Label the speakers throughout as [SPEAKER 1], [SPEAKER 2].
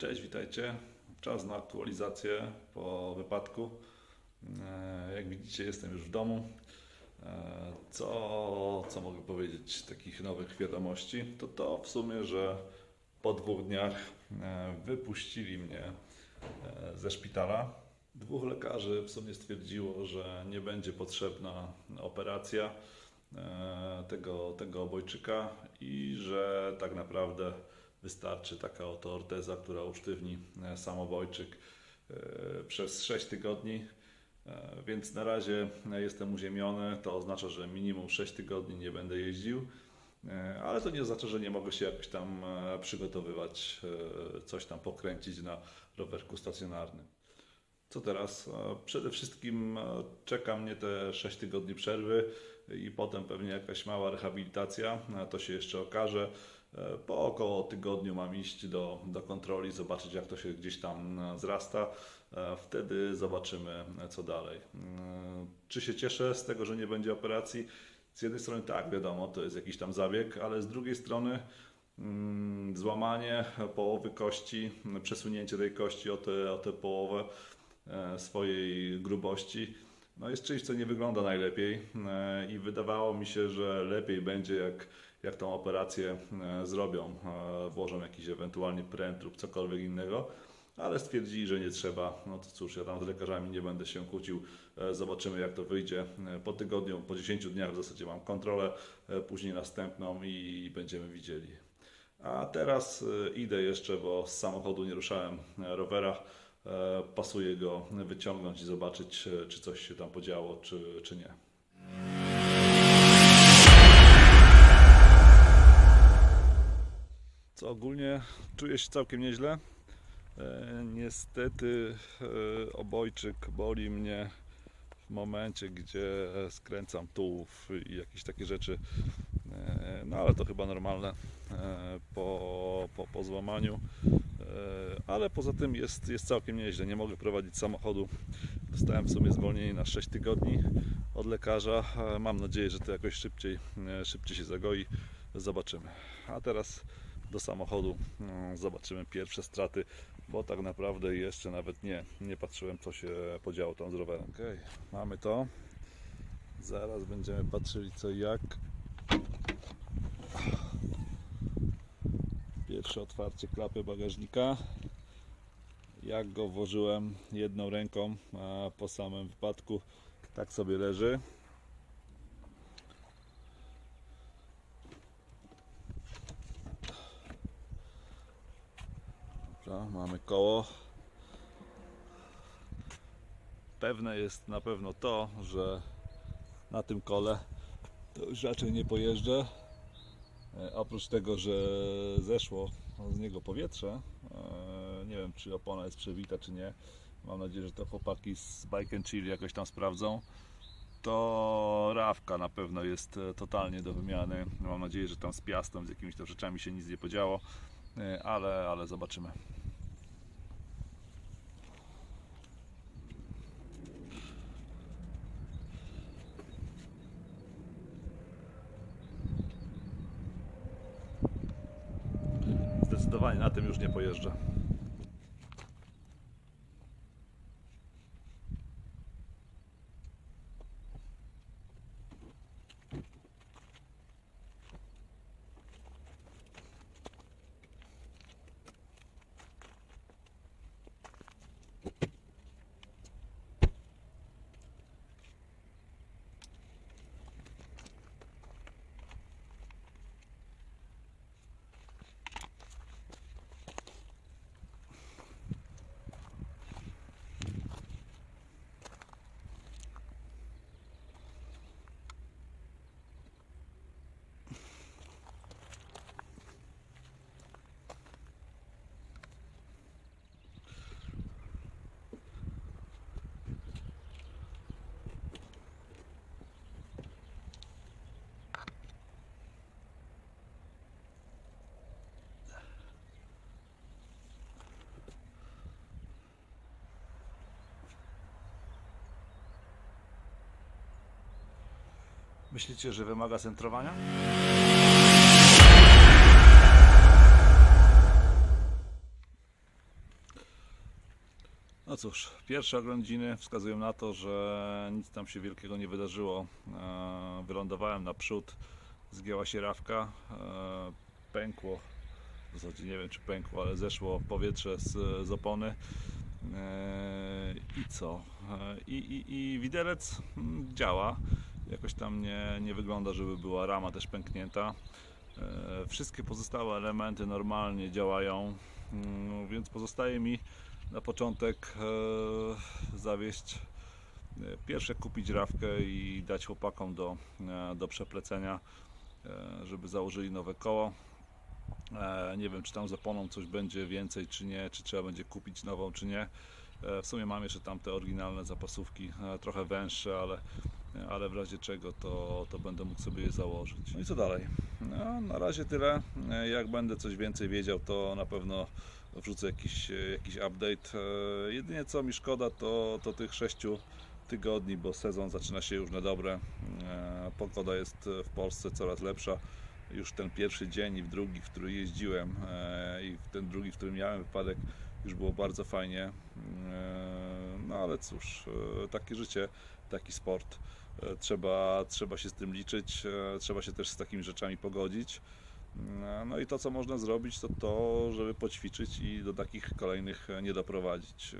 [SPEAKER 1] Cześć, witajcie. Czas na aktualizację po wypadku. E, Jak widzicie, jestem już w domu. E, Co, co mogę powiedzieć takich nowych wiadomości? To to w sumie, że po dwóch dniach e, wypuścili mnie ze szpitala. Dwóch lekarzy w sumie stwierdziło, że nie będzie potrzebna operacja tego, tego obojczyka i że tak naprawdę wystarczy taka oto orteza, która usztywni e, sam obojczyk e, przez 6 tygodni. E, Więc na razie jestem uziemiony. To oznacza, że minimum 6 tygodni nie będę jeździł. Ale to nie oznacza, że nie mogę się jakoś tam przygotowywać, coś tam pokręcić na rowerku stacjonarnym. Co teraz? Przede wszystkim czeka mnie te 6 tygodni przerwy i potem pewnie jakaś mała rehabilitacja. E, To się jeszcze okaże. E, Po około tygodniu mam iść do, do kontroli, zobaczyć jak to się gdzieś tam e, zrasta. E, Wtedy zobaczymy co dalej. Czy się cieszę z tego, że nie będzie operacji? Z jednej strony tak, wiadomo, to jest jakiś tam zabieg, ale z drugiej strony mm, złamanie połowy kości, przesunięcie tej kości o tę o połowę swojej grubości, no jest czymś, co nie wygląda najlepiej e, i wydawało mi się, że lepiej będzie, jak, jak tą operację e, zrobią, e, włożą jakiś ewentualnie pręt lub cokolwiek innego, ale stwierdzili, że nie trzeba. No to cóż, ja tam z lekarzami nie będę się kłócił, zobaczymy jak to wyjdzie. Po tygodniu, po 10 dniach w zasadzie mam kontrolę, później następną i będziemy widzieli. A teraz idę jeszcze, bo z samochodu nie ruszałem rowera. E, Pasuje go wyciągnąć i zobaczyć, e, czy coś się tam podziało, czy, czy nie. Co ogólnie czuję się całkiem nieźle. E, niestety e, obojczyk boli mnie w momencie, gdzie skręcam tułów i jakieś takie rzeczy. E, no ale to chyba normalne e, po, po, po złamaniu. E, ale poza tym jest, jest całkiem nieźle. Nie mogę prowadzić samochodu. Dostałem w sumie zwolnienie na 6 tygodni od lekarza. E, Mam nadzieję, że to jakoś szybciej, e, szybciej się zagoi. Zobaczymy. A teraz do samochodu mm, zobaczymy pierwsze straty, bo tak naprawdę jeszcze nawet nie, nie patrzyłem co się podziało tam z rowerem. Okej, mamy to. Zaraz będziemy patrzyli co jak. Pierwsze otwarcie klapy bagażnika. Jak go włożyłem jedną ręką a po samym wypadku, tak sobie leży. Dobra, mamy koło. Pewne jest na pewno to, że na tym kole to już raczej nie pojeżdżę. E, oprócz tego, że zeszło z niego powietrze, e, nie wiem czy opona jest przebita czy nie. Mam nadzieję, że to chłopaki z Bike and Chill jakoś tam sprawdzą. To rawka na pewno jest e, totalnie do wymiany. Mam nadzieję, że tam z piastą, z jakimiś tam rzeczami się nic nie podziało, ale, ale zobaczymy. Zdecydowanie na tym już nie pojeżdżę. Myślicie, że wymaga centrowania? No cóż, pierwsze oględziny wskazują na to, że nic tam się wielkiego nie wydarzyło. E, Wylądowałem naprzód, zgięła się rawka, e, pękło, w zasadzie nie wiem czy pękło, ale zeszło powietrze z, z opony. E, I co? I, i, I widelec mm, działa. Jakoś tam nie, nie wygląda, żeby była rama też pęknięta. E, Wszystkie pozostałe elementy normalnie działają, mm, więc pozostaje mi na początek e, zawieść e, pierwsze kupić rawkę i dać chłopakom do, do przeplecenia, żeby założyli nowe koło. Nie wiem, czy tam z oponą coś będzie więcej, czy nie, czy trzeba będzie kupić nową, czy nie. W sumie mam jeszcze tam te oryginalne zapasówki, trochę węższe, ale, ale w razie czego to, to będę mógł sobie je założyć. No i co dalej? No, na razie tyle. Jak będę coś więcej wiedział, to na pewno wrzucę jakiś, jakiś update. E, Jedynie co mi szkoda, to, to tych sześciu tygodni, bo sezon zaczyna się już na dobre. E, Pogoda jest w Polsce coraz lepsza. Już ten pierwszy dzień i w drugi, w który jeździłem e, i w ten drugi, w którym miałem wypadek, już było bardzo fajnie. No ale cóż, takie życie, taki sport. E, Trzeba, trzeba się z tym liczyć, e, trzeba się też z takimi rzeczami pogodzić. E, No i to, co można zrobić, to to, żeby poćwiczyć i do takich kolejnych nie doprowadzić.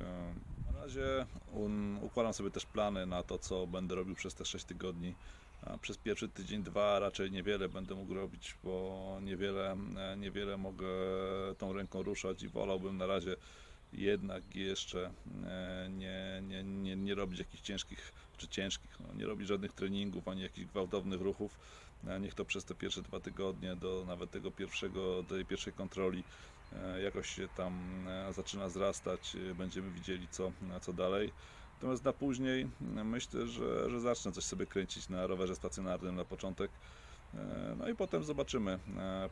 [SPEAKER 1] Na razie układam sobie też plany na to, co będę robił przez te 6 tygodni. Przez pierwszy tydzień, dwa raczej niewiele będę mógł robić, bo niewiele, niewiele mogę tą ręką ruszać i wolałbym na razie jednak jeszcze e, nie, nie, nie, nie robić jakichś ciężkich, czy ciężkich, no, nie robić żadnych treningów, ani jakichś gwałtownych ruchów. E, Niech to przez te pierwsze dwa tygodnie do nawet tego pierwszego, tej pierwszej kontroli e, jakoś się tam zaczyna zrastać, będziemy widzieli co, co dalej. Natomiast na później myślę, że, że zacznę coś sobie kręcić na rowerze stacjonarnym na początek. No i potem zobaczymy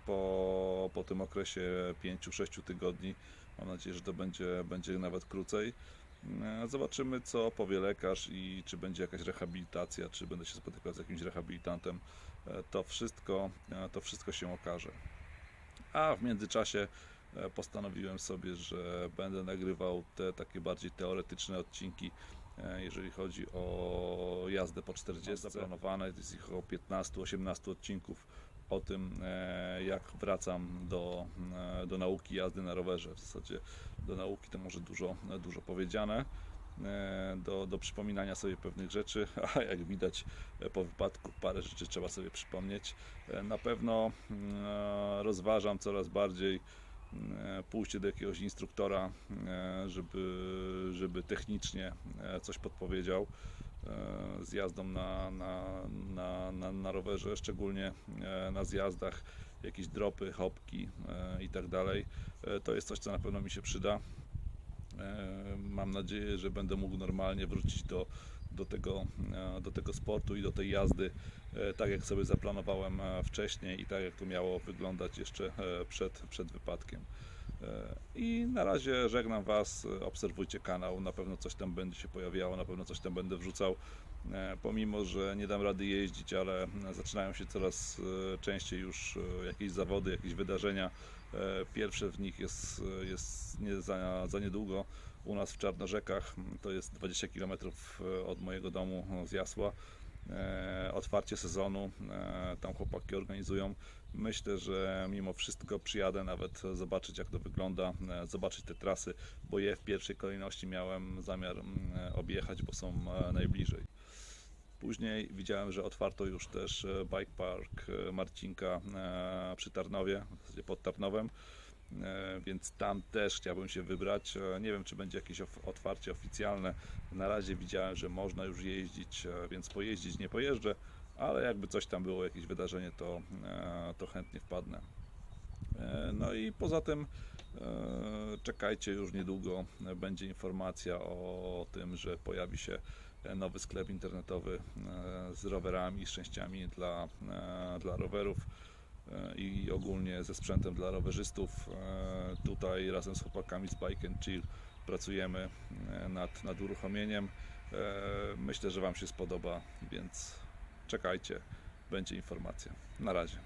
[SPEAKER 1] po, po tym okresie 5-6 tygodni. Mam nadzieję, że to będzie, będzie nawet krócej. E, Zobaczymy, co powie lekarz i czy będzie jakaś rehabilitacja, czy będę się spotykał z jakimś rehabilitantem. E, To wszystko, e, to wszystko się okaże. A w międzyczasie postanowiłem sobie, że będę nagrywał te takie bardziej teoretyczne odcinki, jeżeli chodzi o jazdę po 40. Zaplanowane jest ich około 15-18 odcinków o tym, e, jak wracam do, e, do nauki jazdy na rowerze. W zasadzie do nauki to może dużo, dużo powiedziane. e, Do, do przypominania sobie pewnych rzeczy, a jak widać po wypadku parę rzeczy trzeba sobie przypomnieć. Na pewno rozważam coraz bardziej pójście do jakiegoś instruktora, żeby, żeby technicznie coś podpowiedział z jazdą na, na, na, na, na rowerze, szczególnie e, na zjazdach, jakieś dropy, hopki e, i tak dalej. E, To jest coś, co na pewno mi się przyda. E, Mam nadzieję, że będę mógł normalnie wrócić do, do, tego, e, do tego sportu i do tej jazdy, e, tak jak sobie zaplanowałem e, wcześniej i tak jak to miało wyglądać jeszcze przed, przed wypadkiem. I na razie żegnam Was, obserwujcie kanał, na pewno coś tam będzie się pojawiało, na pewno coś tam będę wrzucał. Pomimo, że nie dam rady jeździć, ale zaczynają się coraz częściej już jakieś zawody, jakieś wydarzenia. E, Pierwsze w nich jest, jest nie za, za niedługo u nas w Czarnorzekach. To jest 20 km od mojego domu z Jasła. E, Otwarcie sezonu, e, tam chłopaki organizują. Myślę, że mimo wszystko przyjadę nawet zobaczyć jak to wygląda, e, zobaczyć te trasy, bo je w pierwszej kolejności miałem zamiar mm, objechać, bo są e, najbliżej. Później widziałem, że otwarto już też e, bike park e, Marcinka e, przy Tarnowie, pod Tarnowem, więc tam też chciałbym się wybrać. Nie wiem, czy będzie jakieś otwarcie oficjalne. Na razie widziałem, że można już jeździć, więc pojeździć nie pojeżdżę, ale jakby coś tam było, jakieś wydarzenie, to, to chętnie wpadnę. No i poza tym czekajcie, już niedługo będzie informacja o tym, że pojawi się nowy sklep internetowy e, z rowerami, z częściami dla, e, dla rowerów e, i ogólnie ze sprzętem dla rowerzystów. E, Tutaj razem z chłopakami z Bike and Chill pracujemy e, nad, nad uruchomieniem. E, Myślę, że Wam się spodoba, więc czekajcie, będzie informacja. Na razie.